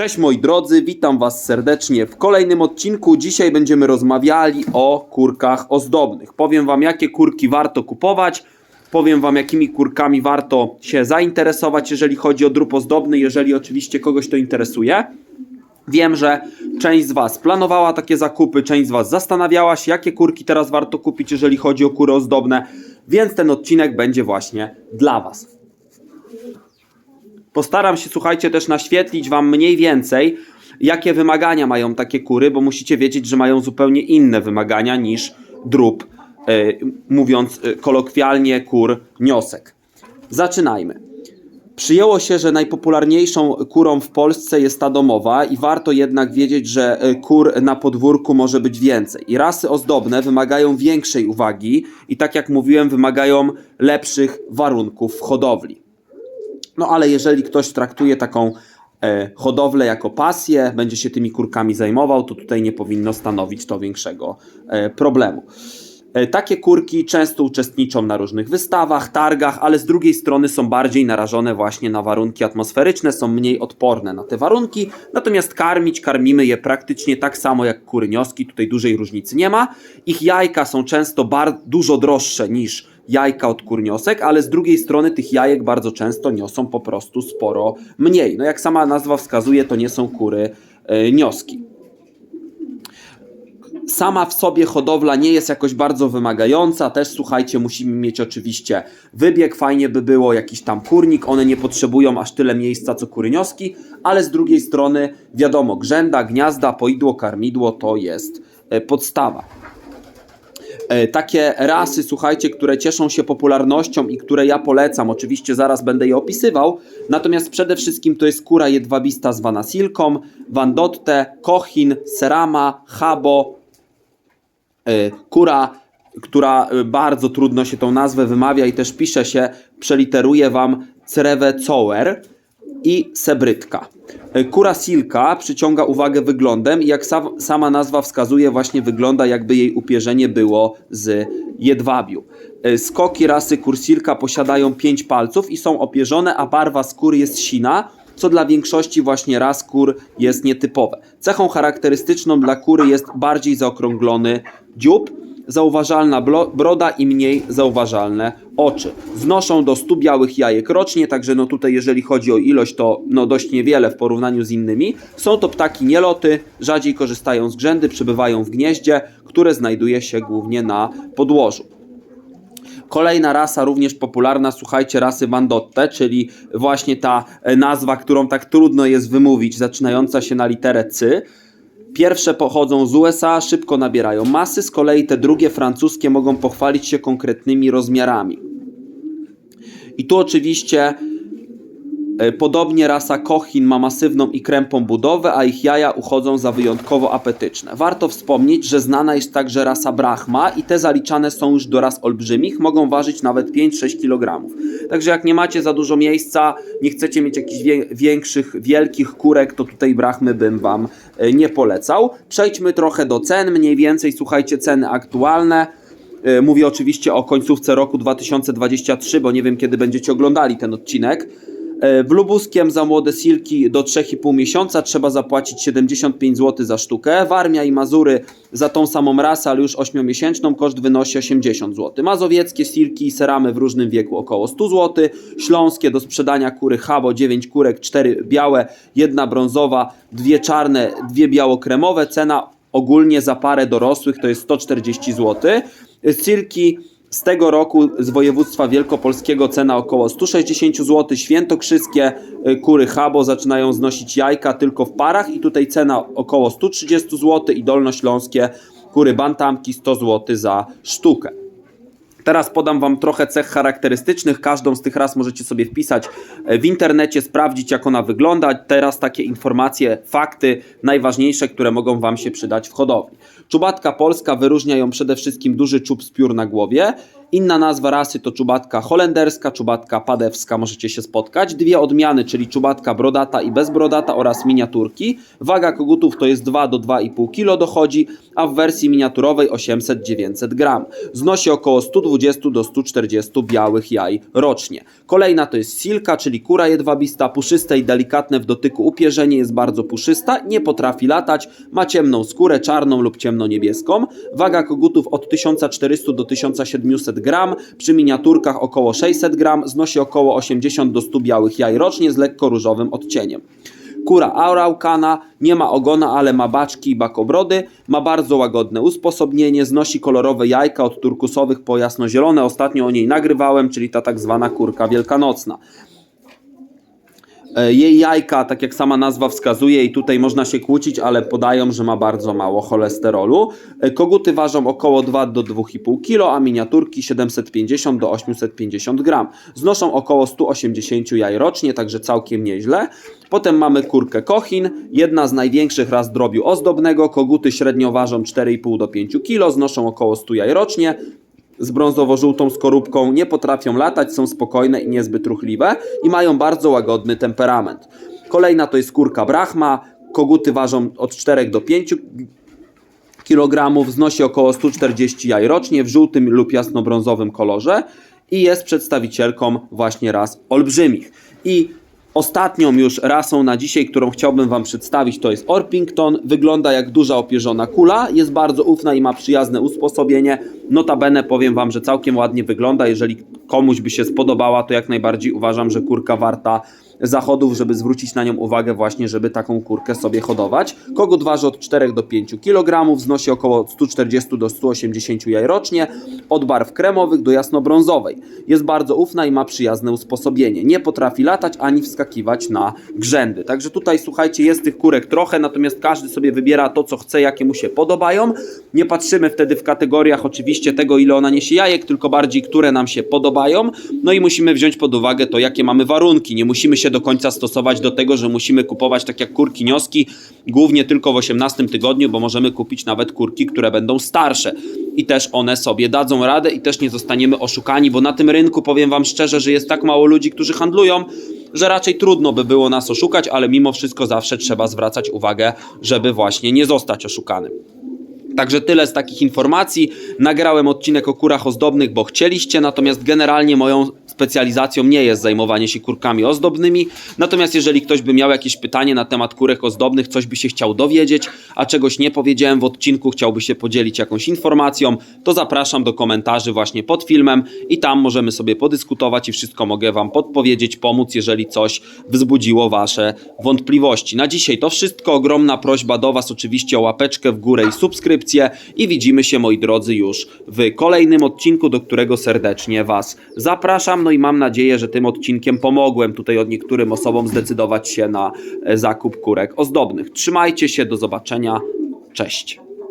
Cześć moi drodzy, witam Was serdecznie w kolejnym odcinku. Dzisiaj będziemy rozmawiali o kurkach ozdobnych. Powiem Wam, jakie kurki warto kupować. Powiem Wam, jakimi kurkami warto się zainteresować, jeżeli chodzi o drób ozdobny, jeżeli oczywiście kogoś to interesuje. Wiem, że część z Was planowała takie zakupy, część z Was zastanawiała się, jakie kurki teraz warto kupić, jeżeli chodzi o kury ozdobne, więc ten odcinek będzie właśnie dla Was. Postaram się, słuchajcie, też naświetlić Wam mniej więcej, jakie wymagania mają takie kury, bo musicie wiedzieć, że mają zupełnie inne wymagania niż drób, e, mówiąc e, kolokwialnie, kur niosek. Zaczynajmy. Przyjęło się, że najpopularniejszą kurą w Polsce jest ta domowa i warto jednak wiedzieć, że e, kur na podwórku może być więcej. I rasy ozdobne wymagają większej uwagi i tak jak mówiłem, wymagają lepszych warunków w hodowli. No ale jeżeli ktoś traktuje taką e, hodowlę jako pasję, będzie się tymi kurkami zajmował, to tutaj nie powinno stanowić to większego e, problemu. E, takie kurki często uczestniczą na różnych wystawach, targach, ale z drugiej strony są bardziej narażone właśnie na warunki atmosferyczne, są mniej odporne na te warunki, natomiast karmić, karmimy je praktycznie tak samo jak kury nioski, tutaj dużej różnicy nie ma. Ich jajka są często dużo droższe niż jajka od kurniosek, ale z drugiej strony tych jajek bardzo często niosą po prostu sporo mniej. No jak sama nazwa wskazuje, to nie są kury e, nioski. Sama w sobie hodowla nie jest jakoś bardzo wymagająca. Też słuchajcie, musimy mieć oczywiście wybieg. Fajnie by było jakiś tam kurnik. One nie potrzebują aż tyle miejsca co kurynioski, ale z drugiej strony wiadomo, grzęda, gniazda, poidło, karmidło to jest e, podstawa. E, takie rasy, słuchajcie, które cieszą się popularnością i które ja polecam. Oczywiście zaraz będę je opisywał. Natomiast przede wszystkim to jest kura jedwabista zwana silką, Vandotte, Cochin, Serama, Habo, kura, która e, bardzo trudno się tą nazwę wymawia i też pisze się, przeliteruję wam Cerewecoer i sebrytka. E, Kura silka przyciąga uwagę wyglądem i jak sa sama nazwa wskazuje, właśnie wygląda jakby jej upierzenie było z jedwabiu. E, Skoki rasy kur silka posiadają pięć palców i są opierzone, a barwa skóry jest sina, co dla większości właśnie ras kur jest nietypowe. Cechą charakterystyczną dla kury jest bardziej zaokrąglony dziób, zauważalna broda i mniej zauważalne oczy. Znoszą do 100 białych jajek rocznie, także no tutaj jeżeli chodzi o ilość to no dość niewiele w porównaniu z innymi. Są to ptaki nieloty, rzadziej korzystają z grzędy, przebywają w gnieździe, które znajduje się głównie na podłożu. Kolejna rasa, również popularna, słuchajcie, rasy Vandotte, czyli właśnie ta e, nazwa, którą tak trudno jest wymówić, zaczynająca się na literę C. Pierwsze pochodzą z USA, szybko nabierają masy, z kolei te drugie, francuskie, mogą pochwalić się konkretnymi rozmiarami. I tu oczywiście podobnie rasa Cochin ma masywną i krępą budowę, a ich jaja uchodzą za wyjątkowo apetyczne. Warto wspomnieć, że znana jest także rasa Brahma i te zaliczane są już do ras olbrzymich, mogą ważyć nawet 5-6 kg. Także jak nie macie za dużo miejsca, nie chcecie mieć jakichś większych, wielkich kurek, to tutaj Brahmy bym Wam e, nie polecał. Przejdźmy trochę do cen, mniej więcej słuchajcie ceny aktualne. E, Mówię oczywiście o końcówce roku 2023, bo nie wiem kiedy będziecie oglądali ten odcinek. E, W Lubuskiem za młode silki do 3,5 miesiąca trzeba zapłacić 75 zł za sztukę. Warmia i Mazury za tą samą rasę, ale już 8-miesięczną koszt wynosi 80 zł. Mazowieckie silki i seramy w różnym wieku około 100 zł. Śląskie do sprzedania kury Habo 9 kurek, 4 białe, jedna brązowa, dwie czarne, dwie biało-kremowe. Cena ogólnie za parę dorosłych to jest 140 zł. Silki z tego roku z województwa wielkopolskiego cena około 160 zł. Świętokrzyskie y, kury Habo zaczynają znosić jajka tylko w parach i tutaj cena około 130 zł i dolnośląskie kury bantamki 100 zł za sztukę. Teraz podam Wam trochę cech charakterystycznych. Każdą z tych ras możecie sobie wpisać e, w internecie, sprawdzić jak ona wygląda. Teraz takie informacje, fakty najważniejsze, które mogą Wam się przydać w hodowli. Czubatka polska wyróżnia ją przede wszystkim duży czub z piór na głowie Inna nazwa rasy to czubatka holenderska, czubatka padewska, możecie się spotkać. Dwie odmiany, czyli czubatka brodata i bezbrodata oraz miniaturki. Waga kogutów to jest 2 do 2,5 kg dochodzi, a w wersji miniaturowej 800-900 gram. Znosi około 120 do 140 białych jaj rocznie. Kolejna to jest silka, czyli kura jedwabista, puszyste i delikatne w dotyku upierzenie, jest bardzo puszysta, nie potrafi latać, ma ciemną skórę, czarną lub ciemnoniebieską. Waga kogutów od 1400 do 1700 gram, przy miniaturkach około 600 gram, znosi około 80 do 100 białych jaj rocznie z lekko różowym odcieniem. Kura auraukana nie ma ogona, ale ma baczki i bakobrody, ma bardzo łagodne usposobnienie, znosi kolorowe jajka od turkusowych po jasnozielone. Ostatnio o niej nagrywałem, czyli ta tak zwana kurka wielkanocna. E, Jej jajka, tak jak sama nazwa wskazuje, i tutaj można się kłócić, ale podają, że ma bardzo mało cholesterolu. E, Koguty ważą około 2 do 2,5 kg, a miniaturki 750 do 850 gram. Znoszą około 180 jaj rocznie, także całkiem nieźle. Potem mamy kurkę Kochin, jedna z największych ras drobiu ozdobnego. Koguty średnio ważą 4,5 do 5 kg, znoszą około 100 jaj rocznie z brązowo-żółtą skorupką, nie potrafią latać, są spokojne i niezbyt ruchliwe i mają bardzo łagodny temperament. Kolejna to jest kurka Brahma. Koguty ważą od 4 do 5 kg, znosi około 140 jaj rocznie w żółtym lub jasnobrązowym kolorze i jest przedstawicielką właśnie ras olbrzymich. I ostatnią już rasą na dzisiaj, którą chciałbym Wam przedstawić, to jest Orpington. Wygląda jak duża opierzona kula, jest bardzo ufna i ma przyjazne usposobienie. Notabene powiem Wam, że całkiem ładnie wygląda. Jeżeli komuś by się spodobała, to jak najbardziej uważam, że kurka warta zachodów, żeby zwrócić na nią uwagę właśnie, żeby taką kurkę sobie hodować. Kogut waży od 4 do 5 kg, wznosi około 140 do 180 jaj rocznie, od barw kremowych do jasnobrązowej. Jest bardzo ufna i ma przyjazne usposobienie. Nie potrafi latać ani wskakiwać na grzędy. Także tutaj słuchajcie, jest tych kurek trochę, natomiast każdy sobie wybiera to, co chce, jakie mu się podobają. Nie patrzymy wtedy w kategoriach oczywiście tego, ile ona niesie jajek, tylko bardziej, które nam się podobają. No i musimy wziąć pod uwagę to, jakie mamy warunki. Nie musimy się do końca stosować do tego, że musimy kupować tak jak kurki nioski, głównie tylko w 18 tygodniu, bo możemy kupić nawet kurki, które będą starsze. I też one sobie dadzą radę i też nie zostaniemy oszukani, bo na tym rynku powiem Wam szczerze, że jest tak mało ludzi, którzy handlują, że raczej trudno by było nas oszukać, ale mimo wszystko zawsze trzeba zwracać uwagę, żeby właśnie nie zostać oszukanym. Także tyle z takich informacji. Nagrałem odcinek o kurach ozdobnych, bo chcieliście, natomiast generalnie moją specjalizacją nie jest zajmowanie się kurkami ozdobnymi. Natomiast jeżeli ktoś by miał jakieś pytanie na temat kurek ozdobnych, coś by się chciał dowiedzieć, a czegoś nie powiedziałem w odcinku, chciałby się podzielić jakąś informacją, to zapraszam do komentarzy właśnie pod filmem i tam możemy sobie podyskutować i wszystko mogę Wam podpowiedzieć, pomóc, jeżeli coś wzbudziło Wasze wątpliwości. Na dzisiaj to wszystko. Ogromna prośba do Was oczywiście o łapeczkę w górę i subskrypcję i widzimy się moi drodzy już w kolejnym odcinku, do którego serdecznie Was zapraszam. No i mam nadzieję, że tym odcinkiem pomogłem tutaj od niektórym osobom zdecydować się na e, zakup kurek ozdobnych. Trzymajcie się, do zobaczenia. Cześć.